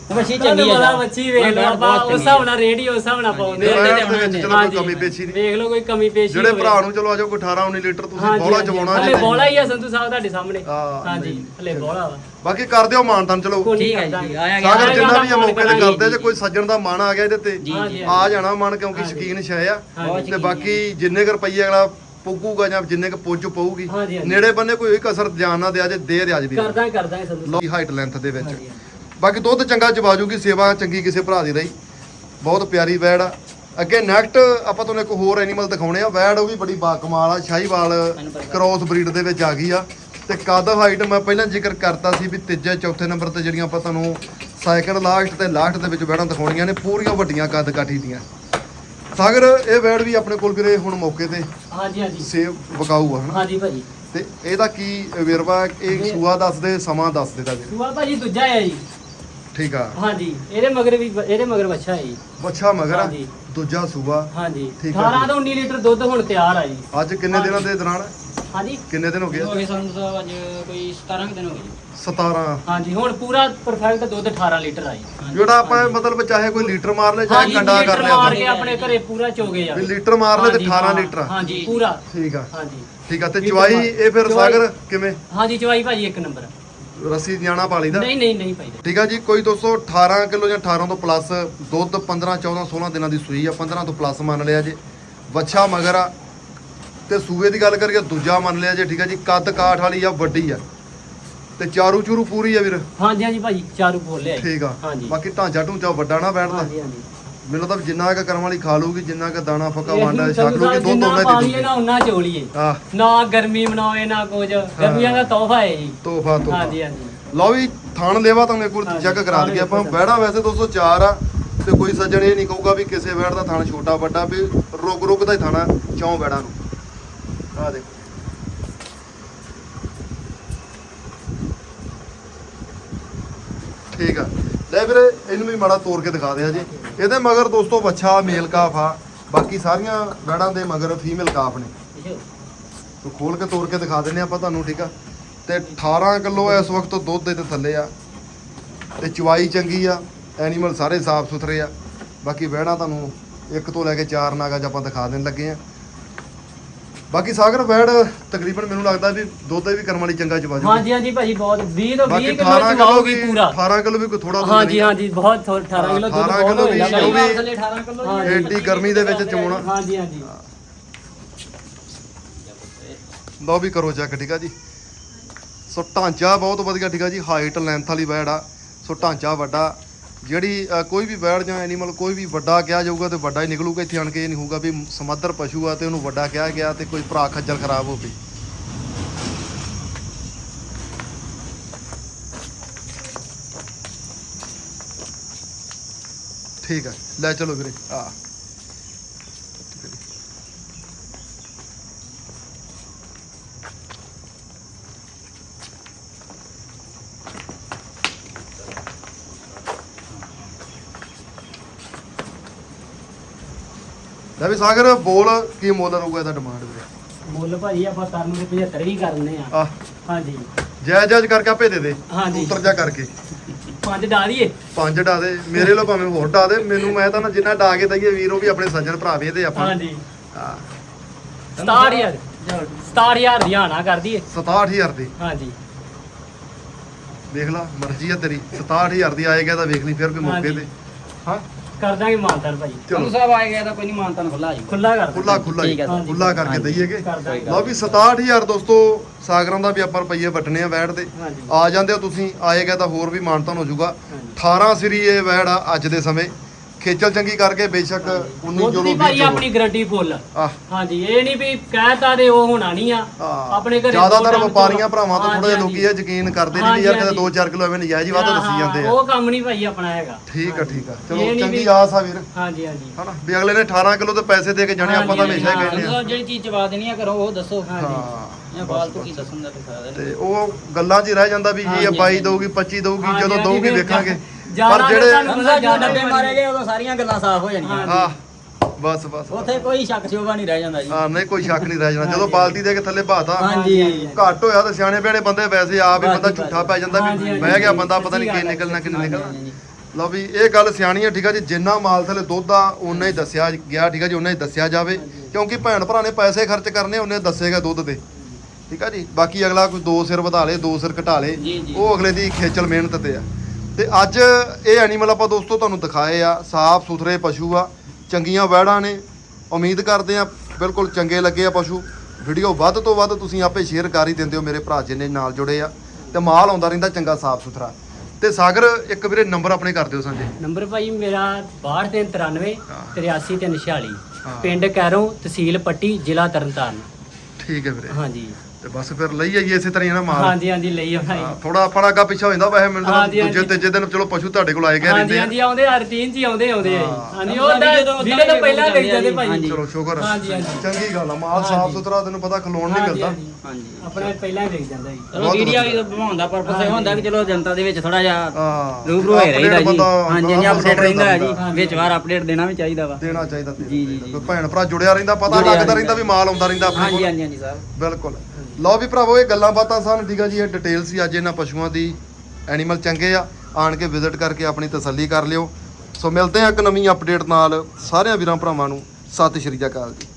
ਮੱਛੀ ਤੁਹਾਨੂੰ ਚੰਗੀ ਪਤਾ ਹੈ ਮੱਛੀ ਵੇਖ ਲਓ ਆਪਾਂ ਉਸ ਹਿਸਾਬ ਨਾਲ ਰੇਡੀ ਉਸ ਹਿਸਾਬ ਨਾਲ ਪਾਉਂਦੇ ਨਹੀਂ, ਆ ਵੈਟ ਦੇ ਵਿੱਚ ਚਲੋ ਕੋਈ ਹਾਂਜੀ। ਕਮੀ ਪੇਸ਼ੀ ਨਹੀਂ ਵੇਖ ਲਓ ਕੋਈ ਕਮੀ ਪੇਸ਼ੀ ਜਿਹੜੇ ਹੋਵੇ। ਭਰਾ ਨੂੰ ਚਲੋ ਆਜੋ ਕੋਈ 18 19 ਲੀਟਰ ਤੁਸੀਂ ਹਾਂਜੀ, ਬੋਲਾ ਹਾਂਜੀ। ਚਵਾਉਣਾ ਹਲੇ ਜੀ ਬੋਲਾ ਹੀ ਆ ਸੰਧੂ ਸਾਹਿਬ ਤੁਹਾਡੇ ਸਾਹਮਣੇ ਹਾਂ, ਹਾਂਜੀ ਨਹੀਂ। ਹਲੇ ਬੋਲਾ ਵਾ ਬਾਕੀ ਕਰ ਦਿਓ ਮਾਨਤਾਨ ਚਲੋ ਕੋਈ ਨਹੀਂ ਠੀਕ ਹੈ ਕਰਦਾ ਜੀ, ਆਇਆ ਗਿਆ। ਸਾਗਰ ਜਿੰਨਾ ਵੀ ਆ ਫੋਨ ਮੌਕੇ ਤੇ ਕਰਾਂਗੇ ਕਰਦੇ ਜੇ ਜੀ। ਕੋਈ ਸੱਜਣ ਦਾ ਮਨ ਆ ਗਿਆ ਇਹਦੇ ਤੇ ਜੀ, ਹਾਂਜੀ, ਆ ਜਾਣਾ ਮਨ ਕਿਉਂਕਿ। ਸ਼ਕੀਨ ਸ਼ੈ ਆ। ਤੇ ਬਾਕੀ ਜਿੰਨੇ ਕੁ ਰੁਪਈਏ ਅਗਲਾ ਪੁੱਗੂਗਾ ਜਾਂ ਜਿੰਨੇ ਕੁ ਪੁੱਜ ਪਊਗੀ। ਨੇੜੇ ਬੰਨੇ ਕੋਈ ਇੱਕ ਅਸਰ ਜਾਨ ਨਾ ਦਿਆ ਜੇ ਦੇ ਰਿਆਜ ਵੀ ਕਰਦਾ ਕਰਦਾ ਲੋ ਹਾਈਟ ਲੈਂਥ ਦੇ ਵਿੱਚ। ਬਾਕੀ ਦੁੱਧ ਚੰਗਾ ਜਵਾਜੂਗੀ ਸੇਵਾ ਚੰਗੀ ਕਿਸੇ ਭਰਾ ਦੀ ਰਹੀ। ਬਹੁਤ ਪਿਆਰੀ ਵੈੜ ਆ। ਅੱਗੇ ਨੈਕਟ ਆਪਾਂ ਤੁਹਾਨੂੰ ਇੱਕ ਹੋਰ ਐਨੀਮਲ ਦਿਖਾਉਣੇ ਆ। ਵੈੜ ਉਹ ਵੀ ਬੜੀ ਬਾਕਮਾਲ ਆ ਸ਼ਾਹੀਵਾਲ ਕ੍ਰੋਸ ਬਰੀਡ ਦੇ ਵਿੱਚ ਆ ਗਈ ਆ। ਤੇ ਕੱਦ ਹਾਈਟ ਮੈਂ ਪਹਿਲਾਂ ਜ਼ਿਕਰ ਕਰਤਾ ਸੀ ਵੀ ਤੀਜੇ ਚੌਥੇ ਨੰਬਰ ਤੇ ਜਿਹੜੀਆਂ ਆਪਾਂ ਤੁਹਾਨੂੰ ਸਾਈਕਲ ਲਾਸਟ ਤੇ ਲਾਸਟ ਦੇ ਵਿੱਚ ਵੈੜਾਂ ਦਿਖਾਉਣੀਆਂ ਨੇ ਪੂਰੀਆਂ ਵੱਡੀਆਂ ਕੱਦ ਕਾਠੀ ਦੀਆਂ। ਸਾਗਰ ਇਹ ਵੈੜ ਵੀ ਆਪਣੇ ਕੋਲ ਵੀਰੇ ਹੁਣ ਮੌਕੇ ਤੇ ਹਾਂਜੀ ਹਾਂਜੀ। ਸੇਵ ਵਕਾਊ ਆ ਹਨਾ? ਹਾਂਜੀ ਭਾਜੀ। ਤੇ ਇਹਦਾ ਕੀ ਵੇਰਵਾ ਇਹ ਸੂਆ ਦੱਸ ਦੇ ਸਮਾਂ ਦੱਸ ਦੇ ਦਾ ਵੀਰ। ਸੂਆ ਭਾਜੀ ਦੂਜਾ ਹੈ ਜੀ। ਠੀਕ ਆ? ਹਾਂਜੀ ਇਹਦੇ ਮਗਰ ਵੀ ਇਹਦੇ ਮਗਰ ਬੱਚਾ ਹੈ ਜੀ। ਬੱਚਾ ਮਗਰ ਆ? ਹਾਂਜੀ। ਦੂਜਾ ਸੂਆ ਹਾਂਜੀ। ਠੀਕ ਆ 18 ਜੀ। ਤੋਂ 19 ਲੀਟਰ ਦੁੱਧ ਹੁਣ ਤਿਆਰ ਆ ਜੀ। ਅੱਜ ਕਿੰਨੇ ਦਿਨਾਂ ਦੇ ਦੌਰਾਨ? ਹਾਂਜੀ। ਕਿੰਨੇ ਦਿਨ ਹੋ ਗਏ? ਹੋਏ ਸੰਧੂ ਸਾਹਿਬ ਅੱਜ ਕੋਈ 17 ਕੁ ਦਿਨ ਹੋ ਗਏ ਜੀ। 17 ਹਾਂਜੀ ਹੁਣ ਪੂਰਾ ਪਰਫੈਕਟ ਦੁੱਧ 18 ਲੀਟਰ ਆ ਜੀ। ਜਿਹੜਾ ਆਪਾਂ ਮਤਲਬ ਚਾਹੇ ਕੋਈ ਲੀਟਰ ਮਾਰ ਲੈ ਚਾਹੇ ਹਾਂਜੀ ਕੰਡਾ ਲੀਟਰ ਕਰ ਮਾਰ ਲਿਆ ਕੇ ਆਪਣੇ ਘਰੇ ਪੂਰਾ ਚੋਗੇ ਆ। ਵੀ ਲੀਟਰ ਮਾਰ ਲੈ ਤੇ ਹਾਂਜੀ, 18 ਹਾਂ, ਲੀਟਰ ਹਾਂਜੀ ਪੂਰਾ। ਠੀਕ ਆ। ਹਾਂਜੀ। ਠੀਕ ਆ ਤੇ ਲੀਟਰ ਚਵਾਈ ਇਹ ਫਿਰ ਸਾਗਰ ਕਿਵੇਂ? ਹਾਂਜੀ ਚਵਾਈ ਭਾਜੀ ਇੱਕ ਨੰਬਰ। ਰੱਸੀ ਨਿਆਣਾ ਪਾਲੀ ਦਾ ਨਹੀਂ ਨਹੀਂ ਨਹੀਂ ਭਾਈ। ਠੀਕ ਆ ਜੀ ਕੋਈ ਦੋਸਤੋ 18 ਕਿਲੋ ਜਾਂ 18 ਤੋਂ ਪਲੱਸ ਦੁੱਧ 15 14 16 ਦਿਨਾਂ ਦੀ ਸੂਈ ਆ 15 ਤੋਂ ਪਲੱਸ ਮੰਨ ਲਿਆ ਜੇ। ਵੱਛਾ ਮਗਰ ਆ। ਤੇ ਸੂਏ ਦੀ ਗੱਲ ਕਰੀਏ ਦੂਜਾ ਮੰਨ ਲਿਆ ਜੇ ਠੀਕ ਆ ਜੀ ਕੱਦ ਕਾਠ ਵਾਲੀ ਆ ਵੱਡੀ ਆ। ਤੇ ਚਾਰੂ ਚੂਰੂ ਪੂਰੀ ਆ ਵੀਰ? ਹਾਂਜੀ ਹਾਂਜੀ ਭਾਜੀ ਚਾਰੂ ਬੋਲਿਆ ਠੀਕ ਆ। ਹਾਂਜੀ। ਬਾਕੀ ਢਾਂਚਾ ਢੂੰਚਾ ਵੱਡਾ ਨਾ ਬੈਠਦਾ। ਹਾਂਜੀ ਹਾਂਜੀ। ਮੈਨੂੰ ਤਾਂ ਜਿੰਨਾ ਕੁ ਕਰਮ ਵਾਲੀ ਖਾ ਲੂਗੀ ਜਿੰਨਾ ਕੁ ਦਾਣਾ ਫੱਕਾ ਵੰਡਾ ਛਕ ਲੂਗੀ ਦੁੱਧ ਉਹਨਾਂ ਦੇ ਦੂਗੀ ਨਾ ਉਹਨਾਂ ਚੋਲੀਏ। ਨਾ ਗਰਮੀ ਮਨਾਵੇ ਨਾ ਕੁਝ। ਗਰਮੀਆਂ ਦਾ ਤੋਹਫਾ ਹੈ ਜੀ। ਤੋਹਫਾ ਤੋਹਫਾ। ਹਾਂਜੀ ਹਾਂਜੀ। ਲਓ ਵੀ ਥਾਣ ਲੇਵਾ ਇੱਕ ਵਾਰ ਹਾਂਜੀ, ਚੈੱਕ ਕਰਾ ਦਈਏ। ਆਪਾਂ ਬਹਿੜਾ ਵੈਸੇ 204 ਆ ਤੇ ਕੋਈ ਸੱਜਣ ਇਹ ਨਹੀਂ ਕਹੂਗਾ ਵੀ ਕਿਸੇ ਬੈੜ ਦਾ ਥਾਣ ਛੋਟਾ ਵੱਡਾ ਵੀ ਰੁਕ ਰੁਕ ਦਾ ਹੀ ਥਾਣਾ ਚੌਂ ਬੈੜਾਂ ਨੂੰ। ਆ ਦੇਖੋ। ਠੀਕ ਆ। ਲੈ ਵੀਰੇ, ਇਹਨੂੰ ਵੀ ਮਾੜਾ ਤੋੜ ਕੇ ਦਿਖਾ ਦਿਆ ਜੀ ਇਹਦੇ ਮਗਰ ਦੋਸਤੋ ਬੱਚਾ ਮੇਲ ਕਾਫ ਆ। ਬਾਕੀ ਸਾਰੀਆਂ ਬੈੜਾਂ ਦੇ ਮਗਰ ਫੀਮੇਲ ਕਾਫ ਨੇ। ਤੋ ਖੋਲ ਕੇ ਤੋੜ ਕੇ ਦਿਖਾ ਦਿੰਨੇ ਆਪਾਂ ਤੁਹਾਨੂੰ, ਠੀਕ ਆ? ਤੇ 18 ਕਿਲੋ ਇਸ ਵਕਤ ਦੁੱਧ ਦੇ ਤੇ ਥੱਲੇ ਆ। ਤੇ ਚਵਾਈ ਚੰਗੀ ਆ। ਐਨੀਮਲ ਸਾਰੇ ਸਾਫ਼ ਸੁਥਰੇ ਆ। ਬਾਕੀ ਵਹਿਣਾ ਤੁਹਾਨੂੰ ਇੱਕ ਤੋਂ ਲੈ ਕੇ ਚਾਰ ਨਾਗਾ ਆਪਾਂ ਦਿਖਾ ਦੇਣ ਲੱਗੇ ਆ। ਬਾਕੀ ਸਾਗਰ ਵੈੜ ਤਕਰੀਬਨ ਮੈਨੂੰ ਲੱਗਦਾ ਵੀ ਦੁੱਧ ਵੀ ਕਰਮ ਵਾਲੀ ਚੰਗਾ ਚਵਾ ਹਾਂਜੀ ਹਾਂਜੀ ਭਾਜੀ ਬਹੁਤ 20 ਤੋਂ 20 ਬਾਕੀ ਕਿਲੋ 18 ਕਿਲੋ ਚਵਾਓਗੀ ਵੀ ਪੂਰਾ। 18 ਕਿਲੋ ਵੀ ਕੋਈ ਥੋੜਾ ਦੁੱਧ ਹਾਂਜੀ ਹਾਂਜੀ ਬਹੁਤ ਥੋ- 18 ਕਿਲੋ ਦੁੱਧ 18 ਬਹੁਤ ਕਿਲੋ ਹੋ ਵੀ ਜਾਂਦਾ ਉਹ ਵੀ- ਥੱਲੇ 18 ਕਿਲੋ ਹਾਂਜੀ। ਐਡੀ ਗਰਮੀ ਦੇ ਵਿੱਚ ਚੋਣਾ ਹਾਂਜੀ ਹਾਂਜੀ। ਲਓ ਵੀ ਕਰੋ ਚੈੱਕ ਠੀਕ ਆ ਜੀ। ਸੋ ਢਾਂਚਾ ਬਹੁਤ ਵਧੀਆ ਠੀਕ ਆ ਜੀ। ਹਾਈਟ ਲੈਂਥ ਵਾਲੀ ਵੈੜ ਆ। ਸੋ ਢਾਂਚਾ ਵੱਡਾ। ਜਿਹੜੀ ਅ, ਕੋਈ ਵੀ ਵੈੜ ਜਾਂ ਐਨੀਮਲ ਕੋਈ ਵੀ ਵੱਡਾ ਕਿਹਾ ਜਾਊਗਾ ਤੇ ਵੱਡਾ ਹੀ ਨਿਕਲੂਗਾ ਇੱਥੇ ਆਣ ਕੇ ਇਹ ਨਹੀਂ ਹੋਊਗਾ ਵੀ ਸਮੱਧਰ ਪਸ਼ੂ ਆ ਤੇ ਉਹਨੂੰ ਵੱਡਾ ਕਿਹਾ ਗਿਆ ਤੇ ਕੋਈ ਭਰਾ ਖੱਜਲ ਖਰਾਬ ਹੋਵੇ। ਠੀਕ ਹੈ ਲੈ ਚਲੋ ਵੀਰੇ ਆ। ਵੀ ਸਾਗਰ ਬੋਲ ਕੀ ਮੁੱਲ ਰਹੂਗਾ ਇਹਦਾ ਡਿਮਾਂਡ ਵੀਰੇ? ਮੁੱਲ ਭਾਜੀ ਆਪਾਂ ਕਰਨ ਦੇ 75 ਵੀ ਕਰਨੇ ਆ। ਆ ਹਾਂਜੀ। ਜਾਇਜ਼ ਜਾਇਜ਼ ਕਰਕੇ ਆਪੇ ਦੇ ਦੇ। ਹਾਂਜੀ। ਉੱਤਰ ਜਾ ਕਰਕੇ। ਪੰਜ ਡਾ ਦਈਏ। ਪੰਜ ਡਾ ਦੇ। ਮੇਰੇ ਲੋ ਭਾਵੇਂ ਹੋਰ ਡਾ ਦੇ। ਮੈਨੂੰ ਮੈਂ ਤਾਂ ਨਾ ਜਿੰਨਾ ਡਾ ਕੇ ਦਈਏ ਵੀਰ ਉਹ ਵੀ ਆਪਣੇ ਸੱਜਣ ਭਰਾ ਵੇ ਤੇ ਆਪਾਂ। ਹਾਂਜੀ। ਹਾਂ। 67000 67000 ਦੀ ਆਣਾ ਕਰ ਦਈਏ। 67000 ਦੀ। ਹਾਂਜੀ। ਵੇਖ ਲਾ ਮਰਜ਼ੀ ਆ ਤੇਰੀ। 67000 ਦੀ ਆਏਗਾ ਤਾਂ ਵੇਖ ਲਈ ਫਿਰ ਕੋਈ ਮੌਕੇ ਹਾਂਜੀ। ਤੇ। ਹਾਂ। ਕਰ ਦਾਂਗੇ ਮਾਨਤਾਨ ਭਾਜੀ ਚਲੋ। ਚਲੋ ਸਾਹਿਬ ਆਏ ਗਿਆ ਤਾਂ ਕੋਈ ਨਹੀਂ ਮਾਨਤਾ ਨੂੰ ਖੁੱਲਾ ਜੀ। ਖੁੱਲਾ ਕਰ ਖੁੱਲਾ ਖੁੱਲਾ ਠੀਕ ਹੈ ਸਰ। ਖੁੱਲਾ ਕਰਕੇ ਹਾਂਜੀ। ਦਈਏਗੇ ਕਰ ਦਾਂਗੇ। ਲਓ ਵੀ 67000 ਦੋਸਤੋ ਸਾਗਰਾਂ ਦਾ ਵੀ ਆਪਾਂ ਰੁਪਈਏ ਵਟਣੇ ਆ ਵੈੜ ਦੇ। ਹਾਂਜੀ। ਆ ਜਾਂਦੇ ਹੋ ਤੁਸੀਂ ਆਏਗਾ ਤਾਂ ਹੋਰ ਵੀ ਮਾਨਤਾਨ ਹੋ ਜਾਊਗਾ। ਹਾਂਜੀ। 18 ਸਰੀ ਇਹ ਵੈੜ ਆ ਅੱਜ ਦੇ ਸਮੇਂ। ਖੇਚਲ ਚੰਗੀ ਕਰਕੇ ਬੇਸ਼ੱਕ 19 ਦੁੱਧ ਜੋਲੋ ਦੀ 20 ਭਾਜੀ ਜੋਲੋ ਆਪਣੀ ਗਰੰਟੀ ਫੁੱਲ। ਆਹ। ਹਾਂਜੀ ਇਹ ਨਹੀਂ ਵੀ ਕਹਿਤਾ ਤੇ ਉਹ ਹੋਣਾ ਨਹੀਂ ਆ। ਹਾਂ। ਆਪਣੇ ਘਰੇ ਜ਼ਿਆਦਾਤਰ ਦੋ ਵਪਾਰੀਆਂ ਚਲੋ- ਭਰਾਵਾਂ ਤੋਂ ਥੋੜਾ ਜਿਹਾ ਲੋਕੀ ਇਹ ਯਕੀਨ ਕਰਦੇ ਨਹੀਂ ਵੀ ਯਾਰ ਕਿਤੇ 2-4 ਕਿਲੋ ਐਵੇਂ ਨਜਾਇਜ਼ ਹੀ ਵੱਧ ਦੱਸੀ ਜਾਂਦੇ ਆ। ਉਹ ਕੰਮ ਨਹੀਂ ਭਾਈ ਆਪਣਾ ਹੈਗਾ। ਠੀਕ ਆ ਠੀਕ ਆ। ਇਹ ਚਲੋ ਨੀ ਚੰਗੀ ਵੀ- ਆਸ ਆ ਵੀਰ। ਹਾਂਜੀ ਹਾਂਜੀ। ਹਨਾ? ਵੀ ਅਗਲੇ ਨੇ 18 ਕਿਲੋ ਤੇ ਪੈਸੇ ਦੇ ਕੇ ਜਾਣੇ ਆਪਾਂ ਤਾਂ ਹਾਂਜੀ, ਹਮੇਸ਼ਾ ਹੀ ਕਹਿੰਦੇ ਆ। ਜਿਹੜੀ ਚੀਜ਼ ਚਵਾ ਦੇਣੀ ਆ ਕਰੋ ਉਹ ਦੱਸੋ। ਹਾਂਜੀ। ਹਾਂ ਇਹ ਫਾਲਤੂ ਕੀ ਦੱਸਣ ਦਾ ਤੇ ਫਾਇਦਾ ਨਹੀਂ ਤੇ ਉਹ ਗੱਲਾਂ 'ਚ ਹੀ ਰਹਿ ਜਾਂਦਾ ਵੀ ਜੀ ਇਹ ਹਾਂਜੀ, 22 ਦਊਗੀ 25 ਦਊਗੀ ਹਾਂਜੀ, ਜਦੋਂ ਹਾਂਜੀ, ਦਊਗੀ ਫਿਰ ਵੇਖਾਂਗੇ। ਪਰ ਜਿਹੜੇ ਡੱਬੇ ਮਾਰੇ ਗਏ ਉਦੋਂ ਸਾਰੀਆਂ ਗੱਲਾਂ ਸਾਫ਼ ਹੋ ਜਾਣੀਆਂ। ਹਾਂ। ਬਸ ਬਸ ਉੱਥੇ ਕੋਈ ਸ਼ੱਕ ਸ਼ੋਭਾ ਨਹੀਂ ਰਹਿ ਜਾਂਦਾ ਜੀ। ਹਾਂ ਨਹੀਂ ਕੋਈ ਸ਼ੱਕ ਨਹੀਂ ਰਹਿ ਜਾਣਾ ਜਦੋਂ ਬਾਲਟੀ ਦੇ ਕੇ ਥੱਲੇ ਬਾਤਾ ਹਾਂਜੀ ਘੱਟ ਹੋਇਆ ਤਾਂ ਸਿਆਣੇ ਬਿਆਣੇ ਬੰਦੇ ਵੈਸੇ ਆਪ ਹੀ ਬੰਦਾ ਝੂਠਾ। ਪੈ ਜਾਂਦਾ ਵੀ ਬਹਿ ਗਿਆ ਬੰਦਾ ਪਤਾ ਨਹੀਂ ਕੀ ਨਿਕਲਣਾ ਕਿ ਨਿਕਲਣਾ। ਲਓ ਵੀ ਇਹ ਗੱਲ ਸਿਆਣੀ ਹੈ ਠੀਕ ਆ ਜੀ। ਜਿੰਨਾ ਮਾਲ ਥਲੇ ਦੁੱਧ ਆ ਉਨਾ ਹੀ ਦੱਸਿਆ ਗਿਆ ਠੀਕ ਆ ਜੀ। ਉਨਾ ਹੀ ਦੱਸਿਆ ਜਾਵੇ। ਕਿਉਂਕਿ ਭੈਣ ਭਰਾ ਨੇ ਪੈਸੇ ਖਰਚ ਕਰਨੇ ਉਹਨੇ ਦੱਸੇਗਾ ਦੁੱਧ ਤੇ ਠੀਕ ਆ ਜੀ। ਬਾਕੀ ਅਗਲਾ ਕੋਈ ਦੋ ਸਿਰ ਵਧਾ ਲੇ ਦੋ ਸਿਰ ਘਟਾ ਲੇ। ਉਹ ਅਗਲੇ ਦੀ ਖੇਚਲ ਮਿਹਨਤ ਤੇ ਆ। ਤੇ ਅੱਜ ਇਹ ਐਨੀਮਲ ਆਪਾਂ ਦੋਸਤੋ ਤੁਹਾਨੂੰ ਦਿਖਾਏ ਆ ਸਾਫ਼ ਸੁਥਰੇ ਪਸ਼ੂ ਆ ਚੰਗੀਆਂ ਵੈੜਾਂ ਨੇ। ਉਮੀਦ ਕਰਦੇ ਆ ਬਿਲਕੁਲ ਚੰਗੇ ਲੱਗੇ ਆ ਪਸ਼ੂ। ਵੀਡੀਓ ਵੱਧ ਤੋਂ ਵੱਧ ਤੁਸੀਂ ਆਪੇ ਸ਼ੇਅਰ ਕਰ ਹੀ ਦਿੰਦੇ ਹੋ ਮੇਰੇ ਭਰਾ ਜਿੰਨੇ ਨਾਲ ਜੁੜੇ ਆ। ਤੇ ਮਾਲ ਆਉਂਦਾ ਰਹਿੰਦਾ ਚੰਗਾ ਸਾਫ਼ ਸੁਥਰਾ। ਤੇ ਸਾਗਰ ਇੱਕ ਵੀਰੇ ਨੰਬਰ ਆਪਣੇ ਕਰ ਦਿਓ ਸਾਂਝੇ। ਨੰਬਰ ਭਾਈ ਮੇਰਾ 6293 ਹਾਂ। 83346 ਹਾਂ। ਪਿੰਡ ਕੈਰੋਂ ਤਹਿਸੀਲ ਪੱਟੀ ਜ਼ਿਲ੍ਹਾ ਤਰਨਤਾਰਨ। ਠੀਕ ਹੈ ਵੀਰੇ। ਹਾਂਜੀ। ਤੇ ਬਸ ਫਿਰ ਲਈ ਆਈਏ ਇਸੇ ਤਰ੍ਹਾਂ ਹੀ ਨਾ ਮਾਲ ਹਾਂਜੀ ਹਾਂਜੀ ਲਈ ਆ ਭਾਈ ਥੋੜਾ ਆਪਣਾ ਅੱਗਾ ਪਿੱਛਾ ਹੋ ਜਾਂਦਾ ਵੈਸੇ ਮੈਨੂੰ ਤਾਂ ਹਾਂਜੀ, ਦੂਜੇ ਹਾਂਜੀ। ਤੀਜੇ ਦਿਨ ਚਲੋ ਪਸ਼ੂ ਤੁਹਾਡੇ ਕੋਲ ਆਏ ਗਏ ਹਾਂਜੀ ਰਹਿੰਦੇ ਆ ਹਾਂਜੀ ਆਉਂਦੇ ਆ ਰੂਟੀਨ 'ਚ ਹੀ ਆਉਂਦੇ ਆਉਂਦੇ ਆ। ਹਾਂਜੀ ਉਹ ਵੀਡੀਓ ਤੋਂ ਪਹਿਲਾਂ ਦੇਖ ਜਾਂਦੇ ਭਾਈ। ਚਲੋ ਸ਼ੁਕਰ। ਹਾਂਜੀ, ਹਾਂਜੀ। ਚੰਗੀ ਗੱਲ ਆ ਮਾਲ ਸਾਫ਼ ਹਾਂਜੀ। ਸੁਥਰਾ ਤੈਨੂੰ ਪਤਾ ਖਲੋਣ ਨਹੀਂ ਹਾਂਜੀ, ਮਿਲਦਾ ਹਾਂਜੀ। ਹਾਂਜੀ ਆਪਣਾ ਪਹਿਲਾਂ ਹੀ ਦੇਖ ਜਾਂਦਾ ਜੀ ਚਲੋ ਵੀਡੀਓ। ਵੀ ਬਣਾਉਣ ਦਾ ਪਰਪਸ ਇਹ ਹੁੰਦਾ ਕਿ ਚਲੋ ਜਨਤਾ ਦੇ ਵਿੱਚ ਥੋੜਾ ਜਿਹਾ ਹਾਂ ਰੂਬਰੂ ਹੋਏ ਰਹੀਦਾ ਜੀ ਹਾਂਜੀ ਹਾਂਜੀ ਅਪਡੇਟ ਰਹਿੰਦਾ ਹੈ ਜੀ ਹਾਂਜੀ। ਵਿੱਚ ਵਾਰ ਅਪਡੇਟ ਦੇਣਾ ਵੀ ਚਾਹੀਦਾ ਵਾ ਦੇਣਾ ਚਾਹੀਦਾ ਜੀ, ਜੀ, ਭੈਣ ਭਰਾ ਜੁੜਿਆ ਰਹਿੰਦਾ ਪਤਾ ਲੱਗਦਾ ਰਹਿੰਦਾ ਵੀ ਮਾਲ ਆਉਂਦਾ ਰਹਿੰਦਾ ਆਪਣੇ ਹਾਂਜੀ ਕੋਲ ਹਾਂਜੀ ਹਾਂਜੀ ਸਾਹਿਬ ਬਿਲਕੁਲ ਲਓ ਵੀ ਭਰਾਵੋ, ਇਹ ਗੱਲਾਂ ਬਾਤਾਂ ਸਨ ਠੀਕ ਆ ਜੀ, ਇਹ ਡਿਟੇਲ ਸੀ ਅੱਜ ਇਹਨਾਂ ਪਸ਼ੂਆਂ ਦੀ ਐਨੀਮਲ ਚੰਗੇ ਆ, ਆਣ ਕੇ ਵਿਜ਼ਿਟ ਕਰਕੇ ਆਪਣੀ ਤਸੱਲੀ ਕਰ ਲਿਓ। ਸੋ ਮਿਲਦੇ ਆ ਇੱਕ ਨਵੀਂ ਅਪਡੇਟ ਨਾਲ, ਸਾਰਿਆਂ ਵੀਰਾਂ ਭਰਾਵਾਂ ਨੂੰ, ਸਤਿ ਸ਼੍ਰੀ ਅਕਾਲ ਜੀ।